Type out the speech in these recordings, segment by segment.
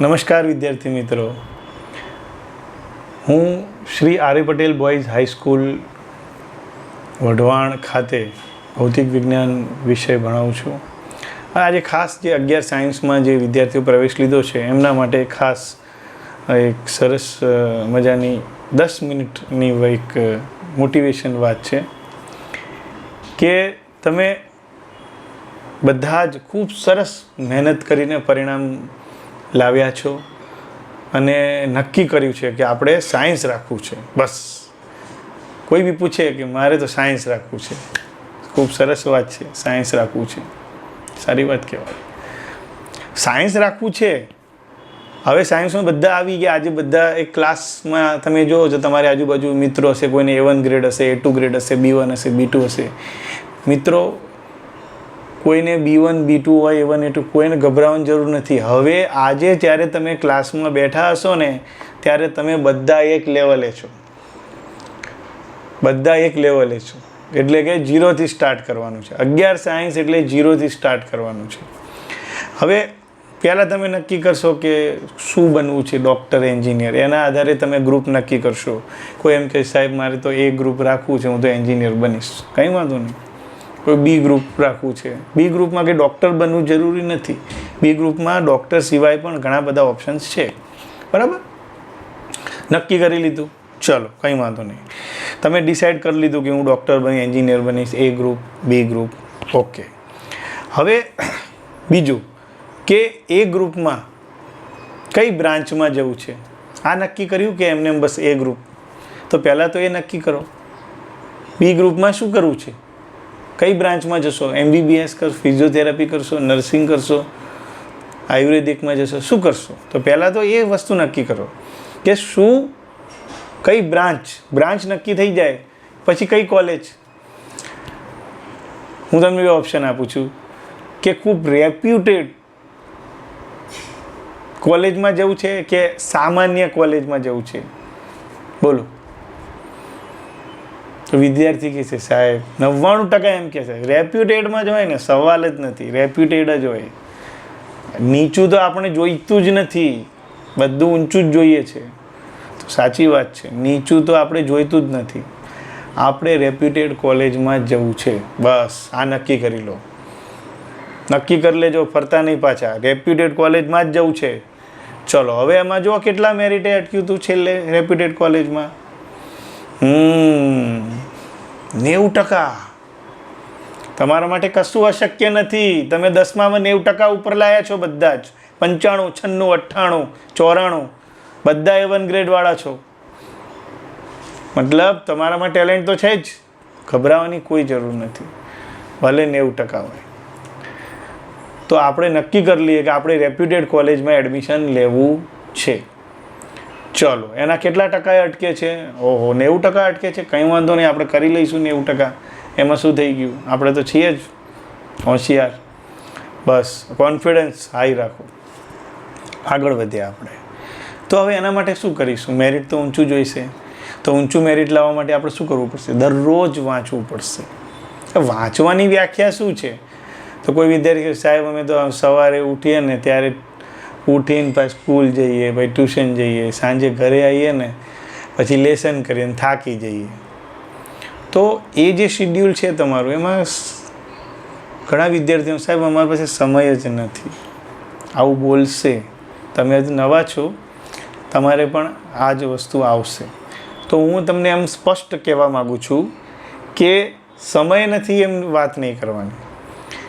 નમસ્કાર વિદ્યાર્થી મિત્રો. હું Shri Arya Patel boys high school Wadhwan ખાતે ભૌતિક વિજ્ઞાન વિષય ભણાવું છું. આજે ખાસ જે અગિયાર સાયન્સમાં જે વિદ્યાર્થીઓ પ્રવેશ લીધો છે, એમના માટે ખાસ એક સરસ મજાની દસ મિનિટની એક મોટિવેશન વાત છે કે તમે બધા જ ખૂબ સરસ મહેનત કરીને પરિણામ લાવ્યા છો અને નક્કી કર્યું છે કે આપણે સાયન્સ રાખવું છે. બસ. કોઈ બી પૂછે કે મારે તો સાયન્સ રાખવું છે. ખૂબ સરસ વાત છે. સાયન્સ રાખવું છે. સારી વાત કહેવાય. સાયન્સ રાખવું છે. હવે સાયન્સમાં બધા આવી ગયા. આજે બધા એક ક્લાસમાં તમે જુઓ છો, તમારી આજુબાજુ મિત્રો હશે, કોઈને એ વન ગ્રેડ હશે એ ટુ ગ્રેડ હશે બી વન હશે બી ટુ હશે. મિત્રો કોઈને બી વન, બી ટુ હોય, એ વન, એ ટુ, કોઈને ગભરાવાની જરૂર નથી. હવે આજે જ્યારે તમે ક્લાસમાં બેઠા હશો ને, ત્યારે તમે બધા એક લેવલે છો. બધા એક લેવલે છો. એટલે કે જીરોથી સ્ટાર્ટ કરવાનું છે. અગિયાર સાયન્સ એટલે જીરોથી સ્ટાર્ટ કરવાનું છે. હવે પહેલાં તમે નક્કી કરશો કે શું બનવું છે ડૉક્ટર એન્જિનિયર એના આધારે તમે ગ્રુપ નક્કી કરશો. કોઈ એમ કે સાહેબ, મારે તો એ ગ્રુપ રાખવું છે, હું તો એન્જિનિયર બનીશ. કંઈ વાંધો નહીં. કોઈ બી ગ્રુપ રાખવું છે. બી ગ્રુપમાં કે ડૉક્ટર બનવું જરૂરી નથી. બી ગ્રુપમાં ડૉક્ટર સિવાય પણ ઘણા બધા ઓપ્શન્સ છે. બરાબર? નક્કી કરી લીધું. ચલો, કંઈ વાંધો નહીં. તમે ડિસાઈડ કરી લીધું કે હું ડૉક્ટર બની engineer બનીશ A group B group okay હવે, બીજું કે એ ગ્રુપમાં કઈ બ્રાન્ચમાં જવું છે? આ નક્કી કર્યું કે એમને એમ બસ એ ગ્રુપ તો પહેલાં તો એ નક્કી કરો. બી ગ્રુપમાં શું કરવું છે? કઈ બ્રાન્ચમાં જશો? એમબીબીએસ કરશો, ફિઝિયોથેરાપી કરશો, નર્સિંગ કરશો, આયુર્વેદિકમાં જશો, શું કરશો? તો પહેલાં તો એ વસ્તુ નક્કી કરો કે શું, કઈ બ્રાન્ચ? બ્રાન્ચ નક્કી થઈ જાય, પછી કઈ કોલેજ? હું તમને એ ઓપ્શન આપું છું કે ખૂબ રેપ્યુટેડ કોલેજમાં જવું છે કે સામાન્ય કોલેજમાં જવું છે? બોલો. તો વિદ્યાર્થી કહે છે, સાહેબ, નવ્વાણું ટકા એમ કહે છે, રેપ્યુટેડમાં જ હોય ને, સવાલ જ નથી, રેપ્યુટેડ જ હોય. નીચું તો આપણે જોઈતું જ નથી, બધું ઊંચું જ જોઈએ છે. તો સાચી વાત છે, નીચું તો આપણે જોઈતું જ નથી. આપણે રેપ્યુટેડ કોલેજમાં જવું છે, બસ, આ નક્કી કરી લો. નક્કી કરી લેજો, ફરતા નહીં પાછા, રેપ્યુટેડ કોલેજમાં જ જવું છે. ચલો, હવે એમાં જો કેટલા મેરિટે અટક્યું હતું છેલ્લે, રેપ્યુટેડ કોલેજમાં? હમ. નેવું ટકા. તમારા માટે કશું અશક્ય નથી. તમે દસમામાં નેવું ટકા ઉપર લાયા છો બધા જ. પંચાણું, છન્નું, અઠ્ઠાણું, ચોરાણું. બધા એ વન ગ્રેડવાળા છો. મતલબ તમારામાં ટેલેન્ટ તો છે જ. ગભરાવાની કોઈ જરૂર નથી. ભલે નેવું ટકા હોય. તો આપણે નક્કી કરી લઈએ કે આપણે રેપ્યુટેડ કોલેજમાં એડમિશન લેવું છે. ચલો, એના કેટલા ટકા અટકે છે? ઓહો, નેવું ટકા અટકે છે? કંઈ વાંધો નહીં, આપણે કરી લઈશું નેવું ટકા. એમાં શું થઈ ગયું? આપણે તો છીએ જ હોશિયાર. બસ કોન્ફિડન્સ હાઈ રાખો. આગળ વધ્યા આપણે. તો હવે એના માટે શું કરીશું? મેરિટ તો ઊંચું જોઈશે. તો ઊંચું મેરિટ લાવવા માટે આપણે શું કરવું પડશે? દરરોજ વાંચવું પડશે. વાંચવાની વ્યાખ્યા શું છે? તો કોઈ વિદ્યાર્થી સાહેબ, અમે તો સવારે ઉઠીએ ને ત્યારે ઉઠીને પછી સ્કૂલ જઈએ પછી ટ્યુશન જઈએ, સાંજે ઘરે આવીએ ને પછી લેસન કરીને થાકી જઈએ. તો એ જે શિડ્યુલ છે તમારું, એમાં ઘણા વિદ્યાર્થીઓ સાહેબ અમારી પાસે સમય જ નથી. આવું બોલશે. તમે હજુ નવા છો, તમારે પણ આ જ વસ્તુ આવશે. તો હું તમને એમ સ્પષ્ટ કહેવા માગું છું કે સમય નથી એમ વાત નહીં કરવાની.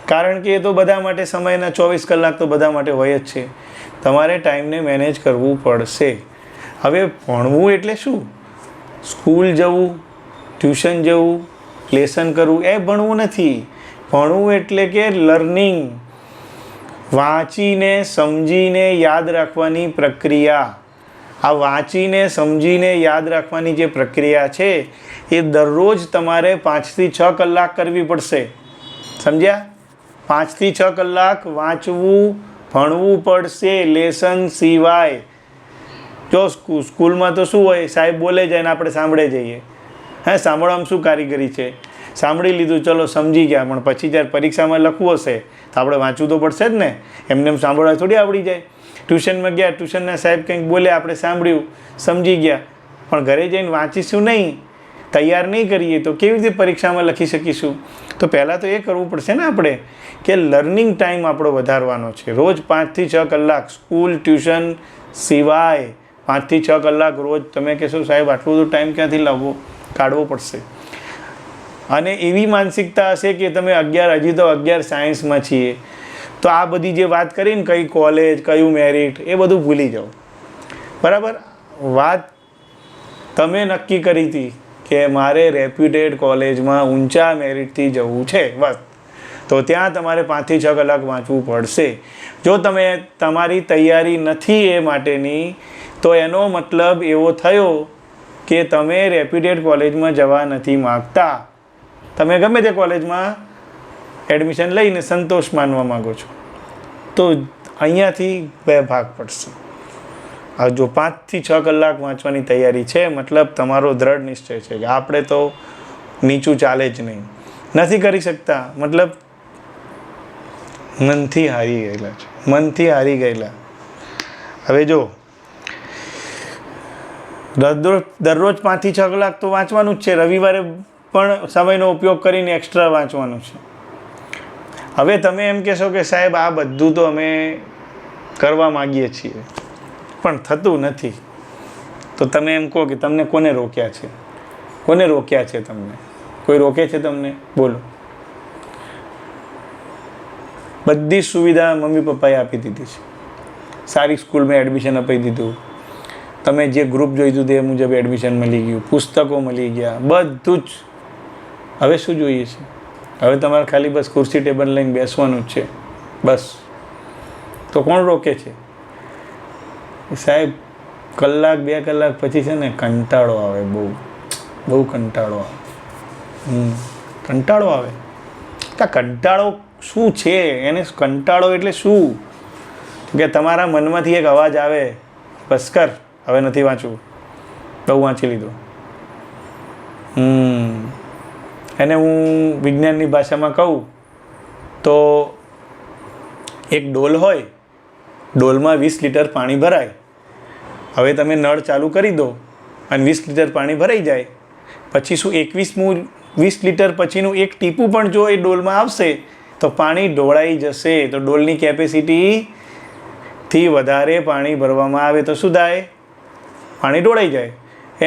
કારણ કે એ તો બધા માટે સમયના ચોવીસ કલાક તો બધા માટે હોય જ છે. તમારે ટાઈમને મેનેજ કરવું પડશે. હવે ભણવું એટલે શું? સ્કૂલ જવું, ટ્યુશન જવું, લેસન કરવું, એ ભણવું નથી. ભણવું એટલે કે લર્નિંગ. વાંચીને, સમજીને યાદ રાખવાની પ્રક્રિયા. આ વાંચીને, સમજીને યાદ રાખવાની જે પ્રક્રિયા છે, એ દરરોજ તમારે પાંચથી છ કલાક કરવી પડશે. સમજ્યા? પાંચથી છ કલાક વાંચવું ભણવું પડશે લેસન સિવાય. જો સ્કૂ- સ્કૂલમાં તો શું હોય, સાહેબ બોલે જાય ને આપણે સાંભળે જઈએ. હા, સાંભળવામાં શું કારીગરી છે? સાંભળી લીધું, ચલો સમજી ગયા, પણ પછી જ્યારે પરીક્ષામાં લખવું હશે, તો આપણે વાંચવું તો પડશે જ ને. એમને એમ સાંભળવા થોડી આવડી જાય. ટ્યુશનમાં ગયા, ટ્યુશનના સાહેબ કંઈક બોલે આપણે સાંભળ્યું, સમજી ગયા. પણ ઘરે જઈને વાંચીશું નહીં, તૈયાર નહીં કરીએ, તો કેવી રીતે પરીક્ષામાં લખી શકીશું? તો પહેલાં તો એ કરવું પડશે ને આપણે કે લર્નિંગ ટાઈમ આપણો વધારવાનો છે. રોજ પાંચથી છ કલાક સ્કૂલ ટ્યુશન સિવાય પાંચથી છ કલાક રોજ તમે કહેશો, સાહેબ, આટલું બધું ટાઈમ ક્યાંથી લાવવો? કાઢવો પડશે. અને એવી માનસિકતા હશે કે તમે અગિયાર, હજી તો અગિયાર સાયન્સમાં છીએ. તો આ બધી જે વાત કરીને કઈ કોલેજ કયું મેરિટ એ બધું ભૂલી જાઓ. બરાબર? વાત તમે નક્કી કરી હતી. કે મારે રેપ્યુટેડ કોલેજમાં ઊંચા મેરિટથી જવું છે, બસ. તો ત્યાં તમારે પાંચથી છ કલાક વાંચવું પડશે. જો તમે તમારી તૈયારી નથી એ માટેની, તો એનો મતલબ એવો થયો કે તમે રેપ્યુટેડ કોલેજમાં જવા નથી માગતા. તમે ગમે તે કોલેજમાં એડમિશન લઈને સંતોષ માનવા માગો છો. તો અહીંયાથી બે ભાગ પડશે. હવે જો પાંચથી છ કલાક વાંચવાની તૈયારી છે, મતલબ તમારો દ્રઢ નિશ્ચય છે કે આપણે તો નીચું ચાલે જ નહીં. નથી કરી શકતા, મતલબ મનથી હારી ગયેલા છે, મનથી હારી ગયેલા. હવે જો, દરરોજ દરરોજ પાંચથી છ કલાક તો વાંચવાનું જ છે, રવિવારે પણ સમયનો ઉપયોગ કરીને એક્સ્ટ્રા વાંચવાનું છે. હવે તમે એમ કહેશો કે સાહેબ આ બધું તો અમે કરવા માગીએ છીએ. પણ થતું નથી. તો તમે એમ કહો કે તમને કોને રોક્યા છે? કોને રોક્યા છે તમને? કોઈ રોકે છે તમને? બોલો. બધી સુવિધા મમ્મી પપ્પાએ આપી દીધી છે. સારી સ્કૂલમાં એડમિશન અપાઈ દીધું. તમે જે ગ્રુપ જોઈતું તે મુજબ એડમિશન મળી ગયું. પુસ્તકો મળી ગયા. બધું જ. હવે શું જોઈએ છે? હવે તમારે ખાલી બસ ખુરશી ટેબલ લઈને બેસવાનું જ છે. બસ. તો કોણ રોકે છે? સાહેબ, કલાક, બે કલાક પછી છે ને કંટાળો આવે બહુ. બહુ કંટાળો આવે. કંટાળો આવે. આ કંટાળો શું છે? એને કંટાળો એટલે શું? કે તમારા મનમાંથી એક અવાજ આવે, બસ કર, હવે નથી વાંચવું. બહુ વાંચી લીધું. હમ. એને હું વિજ્ઞાનની ભાષામાં કહું, તો એક ડોલ હોય, ડોલમાં વીસ લીટર પાણી ભરાય હવે તમે નળ ચાલુ કરી દો અને વીસ લીટર પાણી ભરાઈ જાય. પછી શું એકવીસમું વીસ લીટર પછીનું એક ટીપું પણ જો એ ડોલમાં આવશે, તો પાણી ઢોળાઈ જશે. તો ડોલની કેપેસિટીથી વધારે પાણી ભરવામાં આવે તો શું થાય? પાણી ઢોળાઈ જાય.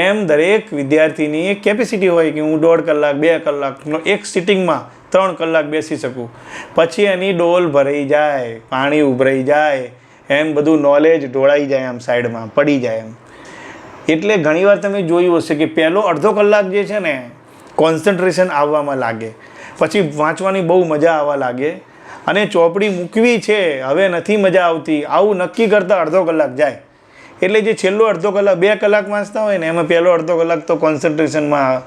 એમ દરેક વિદ્યાર્થીની એક કેપેસિટી હોય કે હું દોઢ કલાક, બે કલાકનો એક સિટિંગમાં ત્રણ કલાક બેસી શકું. પછી એની ડોલ ભરાઈ જાય, પાણી ઉભરાઈ જાય. એમ બધું નોલેજ ઢોળાઈ જાય આમ સાઈડમાં પડી જાય એમ. એટલે ઘણીવાર તમે જોયું હશે કે પહેલો અડધો કલાક જે છે ને કોન્સન્ટ્રેશન આવવામાં લાગે. પછી વાંચવાની બહુ મજા આવવા લાગે. અને ચોપડી મૂકવી છે, હવે નથી મજા આવતી. આવું નક્કી કરતાં અડધો કલાક જાય. એટલે જે છેલ્લો અડધો કલાક, બે કલાક વાંચતા હોય ને, એમાં પહેલો અડધો કલાક તો કોન્સન્ટ્રેશનમાં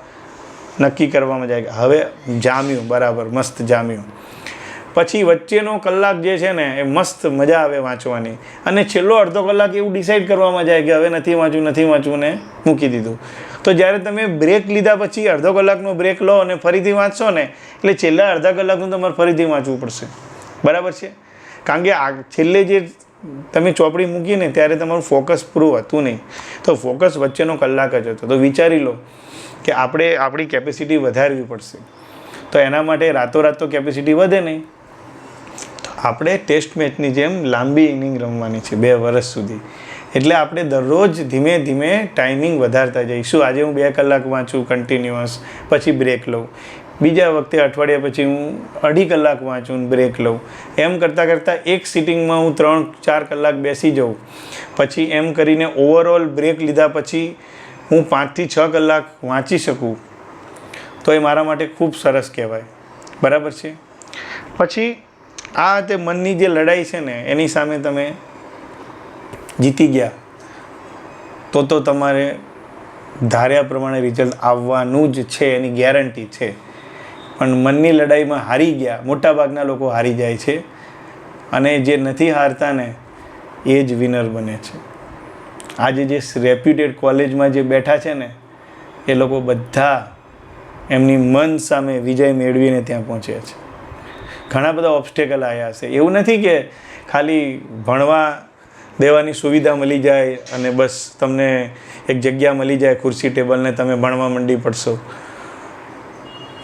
નક્કી કરવામાં જાય હવે જામ્યું, બરાબર, મસ્ત જામ્યું. પછી વચ્ચેનો કલાક જે છે ને, એ મસ્ત મજા આવે વાંચવાની. અને છેલ્લો અડધો કલાક એવું ડિસાઈડ કરવામાં જાય કે હવે નથી વાંચવું નથી વાંચવું ને મૂકી દીધું. તો જ્યારે તમે બ્રેક લીધા પછી અડધો કલાકનો બ્રેક લો અને ફરીથી વાંચશો ને, એટલે છેલ્લા અડધા કલાકનું તમારે ફરીથી વાંચવું પડશે. બરાબર છે? કારણ કે આ છેલ્લે જે તમે ચોપડી મૂકીને ત્યારે તમારું ફોકસ પૂરું હતું નહીં. તો ફોકસ વચ્ચેનો કલાક જ હતો. તો વિચારી લો કે આપણે આપણી કેપેસિટી વધારવી પડશે. તો એના માટે રાતોરાત તો કેપેસિટી વધે નહીં. આપણે ટેસ્ટ મેચની જેમ લાંબી ઇનિંગ રમવાની છે, બે વર્ષ સુધી. એટલે આપણે દરરોજ ધીમે ધીમે ટાઈમિંગ વધારતા જઈશું. આજે હું બે કલાક વાંચું કન્ટિન્યુઅસ પછી બ્રેક લઉં. બીજા વખતે અઠવાડિયા પછી હું અઢી કલાક વાંચું બ્રેક લઉં. એમ કરતાં કરતાં એક સિટિંગમાં હું ત્રણ, ચાર કલાક બેસી જાઉં. પછી એમ કરીને ઓવરઓલ બ્રેક લીધા પછી હું પાંચથી છ કલાક વાંચી શકું. તો એ મારા માટે ખૂબ સરસ કહેવાય. બરાબર છે? પછી આ તે મનની જે લડાઈ છે ને, એની સામે તમે જીતી ગયા. તો તો તમારે ધાર્યા પ્રમાણે રિઝલ્ટ આવવાનું જ છે, એની ગેરંટી છે. પણ મનની લડાઈમાં હારી ગયા, મોટાભાગના લોકો હારી જાય છે. અને જે નથી હારતા ને, એ જ વિનર બને છે. આજે જે રેપ્યુટેડ કોલેજમાં જે બેઠા છે ને, એ લોકો બધા એમની મન સામે વિજય મેળવીને ત્યાં પહોંચ્યા છે. ઘણા બધા ઓબ્સ્ટેકલ આવ્યા છે એવું નથી કે ખાલી ભણવા દેવાની સુવિધા મળી જાય અને બસ તમને એક જગ્યા મળી જાય ખુરશી ટેબલને તમે ભણવા માંડી પડશો.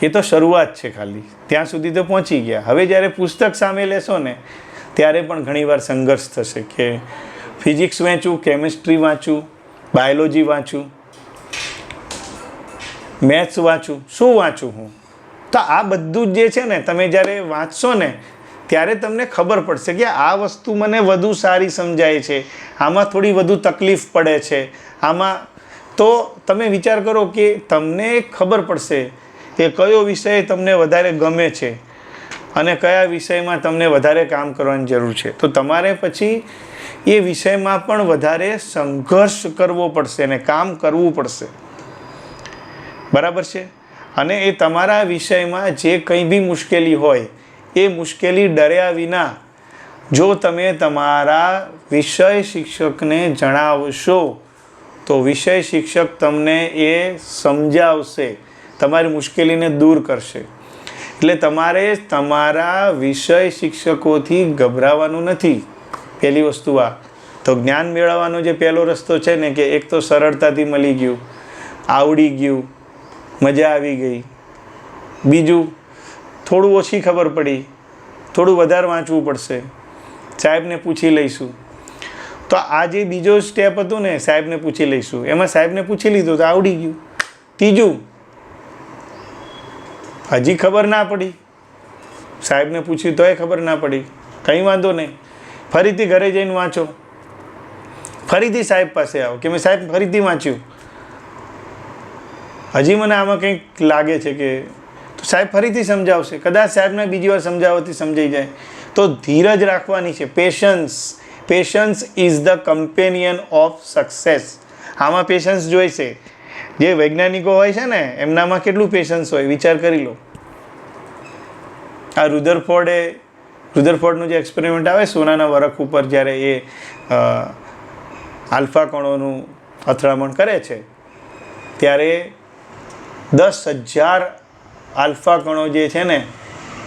એ તો શરૂઆત છે ખાલી. ત્યાં સુધી તો પહોંચી ગયા. હવે જ્યારે પુસ્તક સામે લેશો ને, ત્યારે પણ ઘણીવાર સંઘર્ષ થશે કે ફિઝિક્સ વાંચું કેમિસ્ટ્રી વાંચું બાયોલોજી વાંચું મેથ્સ વાંચું, શું વાંચું હું? તો આ બધું જ છે ને, તમે જ્યારે વાંચશો ને, ત્યારે તમને ખબર પડશે કે આ વસ્તુ મને વધુ સારી સમજાય છે. આમાં થોડી વધુ તકલીફ પડે છે. આમાં તો તમે વિચાર કરો કે તમને ખબર પડશે કે કયો વિષય તમને વધારે ગમે છે અને કયા વિષયમાં તમને વધારે કામ કરવાની જરૂર છે. તો તમારે પછી એ વિષયમાં પણ વધારે સંઘર્ષ કરવો પડશે અને કામ કરવું પડશે. બરાબર છે? અને એ તમારા વિષયમાં જે કંઈ બી મુશ્કેલી હોય, એ મુશ્કેલી ડર્યા વિના જો તમે તમારા વિષય શિક્ષકને જણાવશો, તો વિષય શિક્ષક તમને એ સમજાવશે, તમારી મુશ્કેલીને દૂર કરશે. એટલે તમારે તમારા વિષય શિક્ષકોથી ગભરાવાનું નથી. પહેલી વસ્તુ આ. તો જ્ઞાન મેળવવાનો જે પહેલો રસ્તો છે ને કે એક તો સરળતાથી મળી ગયું, આવડી ગયું મજા આવી ગઈ. બીજું, થોડું ઓછી ખબર પડી. થોડું વધારે વાંચવું પડશે. સાહેબને પૂછી લઈશું. તો આ જે બીજો સ્ટેપ હતો ને, સાહેબને પૂછી લઈશું. એમાં સાહેબને પૂછી લીધું તો આવડી ગયું. ત્રીજું, હજી ખબર ના પડી. સાહેબને પૂછ્યું, તોય ખબર ના પડી. કંઈ વાંધો નહીં. ફરીથી ઘરે જઈને વાંચો. ફરીથી સાહેબ પાસે આવો. કે મેં સાહેબ ફરીથી વાંચ્યું. હજી મને આમાં કંઈક લાગે છે કે તો સાહેબ ફરીથી સમજાવશે. કદાચ સાહેબને બીજી વાર સમજાવવાથી સમજાઈ જાય. તો ધીરજ રાખવાની છે. Patience patience is the companion of success આમાં પેશન્સ જોઈશે. જે વૈજ્ઞાનિકો હોય છે ને, એમનામાં કેટલું પેશન્સ હોય? વિચાર કરી લો. આ રુદરફોર્ડે, રુદરફોર્ડનું જે એક્સપેરિમેન્ટ આવે, સોનાના વરખ ઉપર જ્યારે એ આલ્ફા કણોનું અથડામણ કરે છે, ત્યારે દસ હજાર આલ્ફા કણો જે છે ને,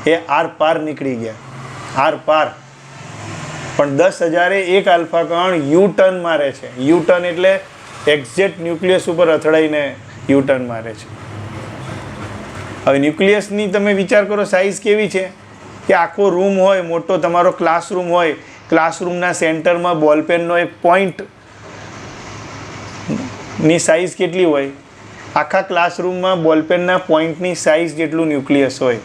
એ આર પાર નીકળી ગયા. આર પાર. પણ દસ હજારે એક આલ્ફા કણ યુ ટર્ન મારે છે. યુ ટર્ન એટલે એક્ઝેક્ટ ન્યુક્લિયસ ઉપર અથડાઈને યુ ટર્ન મારે છે. હવે ન્યુક્લિયસની તમે વિચાર કરો સાઇઝ કેવી છે? કે આખો રૂમ હોય, મોટો તમારો ક્લાસરૂમ હોય, ક્લાસરૂમના સેન્ટરમાં બોલપેનનો એક પોઈન્ટની સાઇઝ કેટલી હોય? આખા ક્લાસરૂમમાં બોલપેનના પોઈન્ટની સાઇઝ જેટલું ન્યુક્લિયસ હોય.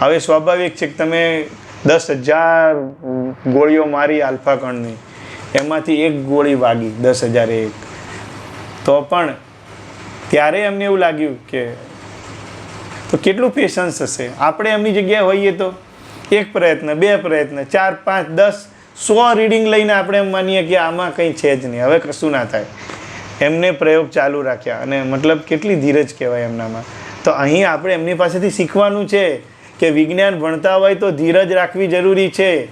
હવે સ્વાભાવિક છે કે તમે દસ હજાર ગોળીઓ મારી આલ્ફા કણની એમાંથી એક ગોળી વાગી, દસ હજાર એક. તો પણ ત્યારે એમને એવું લાગ્યું કે, તો કેટલું પેશન્સ હશે? આપણે એમની જગ્યાએ હોઈએ તો એક પ્રયત્ન, બે પ્રયત્ન, ચાર, પાંચ, દસ, સો રીડિંગ લઈને આપણે એમ માનીએ કે આમાં કંઈ છે જ નહીં. હવે કશું ના થાય. એમને પ્રયોગ ચાલુ રાખ્યા અને મતલબ કેટલી ધીરજ કહેવાય એમનામાં. તો અહીં આપણે એમની પાસેથી શીખવાનું છે કે વિજ્ઞાન ભણતા હોય તો ધીરજ રાખવી જરૂરી છે.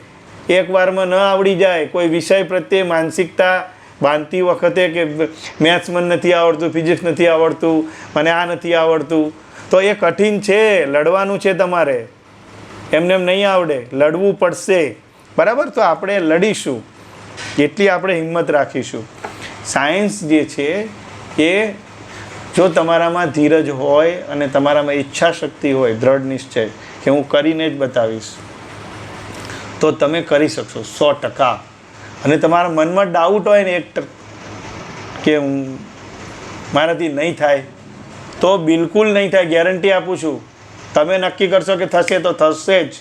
એકવારમાં ન આવડી જાય, કોઈ વિષય પ્રત્યે માનસિકતા બાંધતી વખતે કે મેથ્સ મને નથી આવડતું, ફિઝિક્સ નથી આવડતું, મને આ નથી આવડતું. તો એ કઠિન છે, લડવાનું છે તમારે. એમને એમ નહીં આવડે, લડવું પડશે. બરાબર? તો આપણે લડીશું. એટલી આપણે હિંમત રાખીશું. સાયન્સ જે છે એ જો તમારામાં ધીરજ હોય અને તમારામાં ઈચ્છા શક્તિ હોય, દ્રઢ નિશ્ચય, કે હું કરીને જ બતાવીશ, તો તમે કરી શકશો સો ટકા. અને તમારા મનમાં ડાઉટ હોય ને એક કે હું મારાથી નહીં થાય, તો બિલકુલ નહીં થાય ગેરંટી આપું છું. તમે નક્કી કરશો કે થશે તો થશે જ.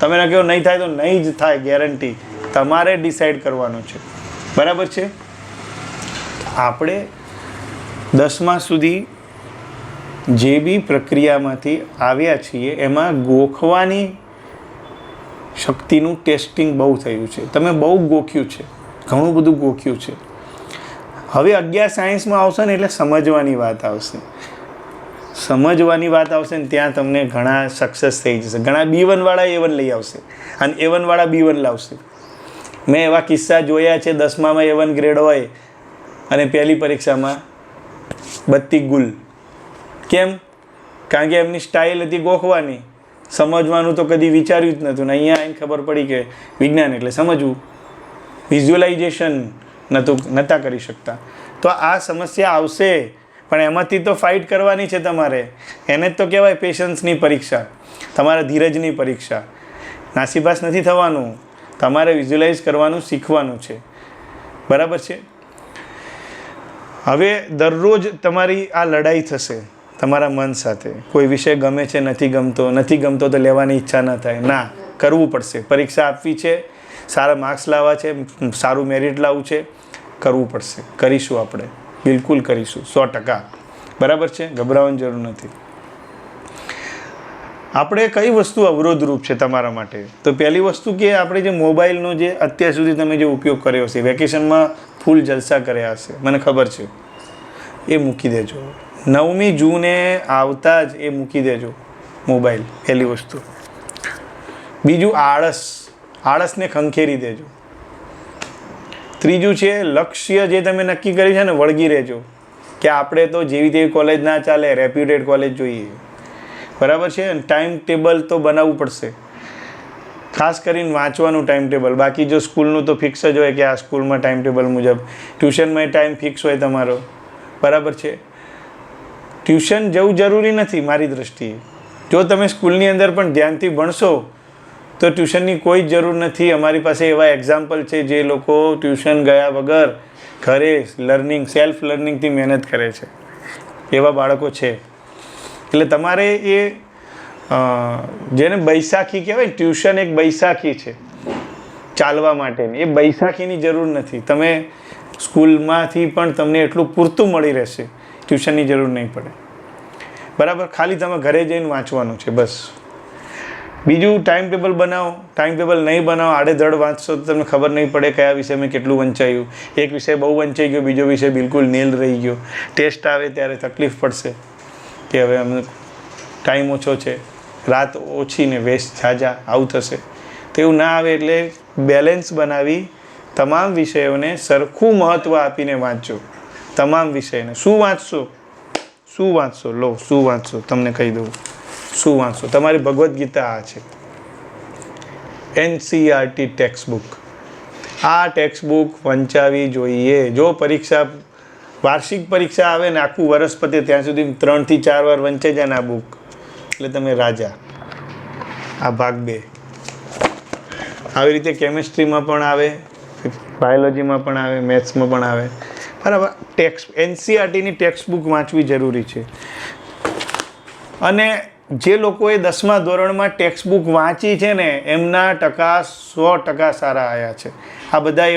તમે નક્કી નહીં થાય તો નહીં જ થાય ગેરંટી તમારે ડિસાઈડ કરવાનું છે. બરાબર છે? આપણે દસમા સુધી જે બી પ્રક્રિયામાંથી આવ્યા છીએ, એમાં ગોખવાની શક્તિનું ટેસ્ટિંગ બહુ થયું છે. તમે બહુ ગોખ્યું છે. ઘણું બધું ગોખ્યું છે. હવે અગિયાર સાયન્સમાં આવશે ને એટલે સમજવાની વાત આવશે. સમજવાની વાત આવશે ને ત્યાં તમને ઘણા સક્સેસ થઈ જશે. ઘણા બી વનવાળા એ વન લઈ આવશે અને એ વનવાળા બી વન લાવશે. મેં એવા કિસ્સા જોયા છે, દસમામાં એ વન ગ્રેડ હોય અને પહેલી પરીક્ષામાં બત્તી ગુલ. કેમ? કારણ કે એમની સ્ટાઇલ હતી ગોખવાની. સમજવાનું તો કદી વિચાર્યું જ નહોતું ને અહીંયા આવીને ખબર પડી કે વિજ્ઞાન એટલે સમજવું. વિઝ્યુઅલાઇઝેશન નહોતું નહોતા કરી શકતા. તો આ સમસ્યા આવશે, પણ એમાંથી તો ફાઇટ કરવાની છે તમારે. એને જ તો કહેવાય પેશન્સની પરીક્ષા. તમારા ધીરજની પરીક્ષા. નાસીપાસ નથી થવાનું. તમારે વિઝ્યુલાઇઝ કરવાનું શીખવાનું છે. બરાબર છે? હવે દરરોજ તમારી આ લડાઈ થશે, તમારા મન સાથે. કોઈ વિષય ગમે છે, નથી ગમતો નથી ગમતો તો લેવાની ઈચ્છા ન થાય. ના, કરવું પડશે. પરીક્ષા આપવી છે, સારા માર્ક્સ લાવવા છે, સારું મેરિટ લાવવું છે, કરવું પડશે. કરીશું આપણે. બિલકુલ કરીશું. સો ટકા. બરાબર છે? ગભરાવાની જરૂર નથી. આપણે કઈ વસ્તુ અવરોધરૂપ છે તમારા માટે? તો પહેલી વસ્તુ કે આપણે જે મોબાઈલનો જે અત્યાર સુધી તમે જે ઉપયોગ કર્યો છે વેકેશનમાં ફૂલ જલસા કર્યા હશે. મને ખબર છે. એ મૂકી દેજો. નવમી જૂને આવતા જ એ મૂકી દેજો મોબાઈલ, પહેલી વસ્તુ. બીજું આળસ. આળસને ખંખેરી દેજો. ત્રીજું છે, લક્ષ્ય જે તમે નક્કી કર્યું છે ને, વળગી રહેજો. કે આપણે તો જેવી તેવી કોલેજ ના ચાલે રેપ્યુટેડ કોલેજ જોઈએ. બરાબર છે? ટાઈમ ટેબલ તો બનાવવું પડશે. ખાસ કરીને વાંચવાનું ટાઈમ ટેબલ બાકી જો સ્કૂલનું તો ફિક્સ જ હોય કે આ સ્કૂલમાં ટાઈમ ટેબલ મુજબ. ટ્યુશનમાં ટાઈમ ફિક્સ હોય તમારો. બરાબર છે? ટ્યુશન જવું જરૂરી નથી મારી દ્રષ્ટિએ. જો તમે સ્કૂલની અંદર પણ ધ્યાનથી ભણશો, તો ટ્યુશનની કોઈ જ જરૂર નથી. અમારી પાસે એવા એક્ઝામ્પલ છે જે લોકો ટ્યુશન ગયા વગર ઘરે લર્નિંગ સેલ્ફ લર્નિંગથી મહેનત કરે છે. એવા બાળકો છે. એટલે તમારે એ જેને બૈસાખી કહેવાય ટ્યુશન એક બૈસાખી છે ચાલવા માટેની. એ બૈસાખીની જરૂર નથી. તમે સ્કૂલમાંથી પણ તમને એટલું પૂરતું મળી રહેશે. ટ્યુશનની જરૂર નહીં પડે. બરાબર? ખાલી તમે ઘરે જઈને વાંચવાનું છે, બસ. બીજું, ટાઈમ ટેબલ બનાવો. ટાઈમ ટેબલ નહીં બનાવો, આડેધડ વાંચશો તો તમને ખબર નહીં પડે કયા વિષયમાં કેટલું વંચાયું. એક વિષય બહુ વંચાઈ ગયો, બીજો વિષય બિલકુલ નીલ રહી ગયો. ટેસ્ટ આવે ત્યારે તકલીફ પડશે કે હવે અમને ટાઈમ ઓછો છે. રાત ઓછી ને વેસ્ટ ઝાઝા, આવું થશે. તેવું ના આવે એટલે બેલેન્સ બનાવી તમામ વિષયોને સરખું મહત્ત્વ આપીને વાંચો તમામ વિષયને. શું વાંચશો? શું વાંચશો? લો, શું વાંચશો? તમને કહી દઉં. શું વાંચશો? તમારી ભગવદ્ ગીતા આ છે. એનસીઆરટી ટેક્સ્ટ બુક આ ટેક્સ્ટ બુક વંચાવી જોઈએ. જો પરીક્ષા, વાર્ષિક પરીક્ષા આવે ને આખું વરસ પતે, ત્યાં સુધી ત્રણથી ચાર વાર વંચાઈ જાય ને આ બુક એટલે તમે રાજા. આ ભાગ બે. આવી રીતે કેમિસ્ટ્રીમાં પણ આવે બાયોલોજીમાં પણ આવે મેથ્સમાં પણ આવે. બરાબર. ટેક્સ એનસીઆરટીની ટેક્સ્ટ બુક વાંચવી જરૂરી છે. અને જે લોકોએ દસમા ધોરણમાં ટેક્સ્ટ બુક વાંચી છે ને, એમના ટકા સો ટકા સારા આવ્યા છે. આ બધા એવા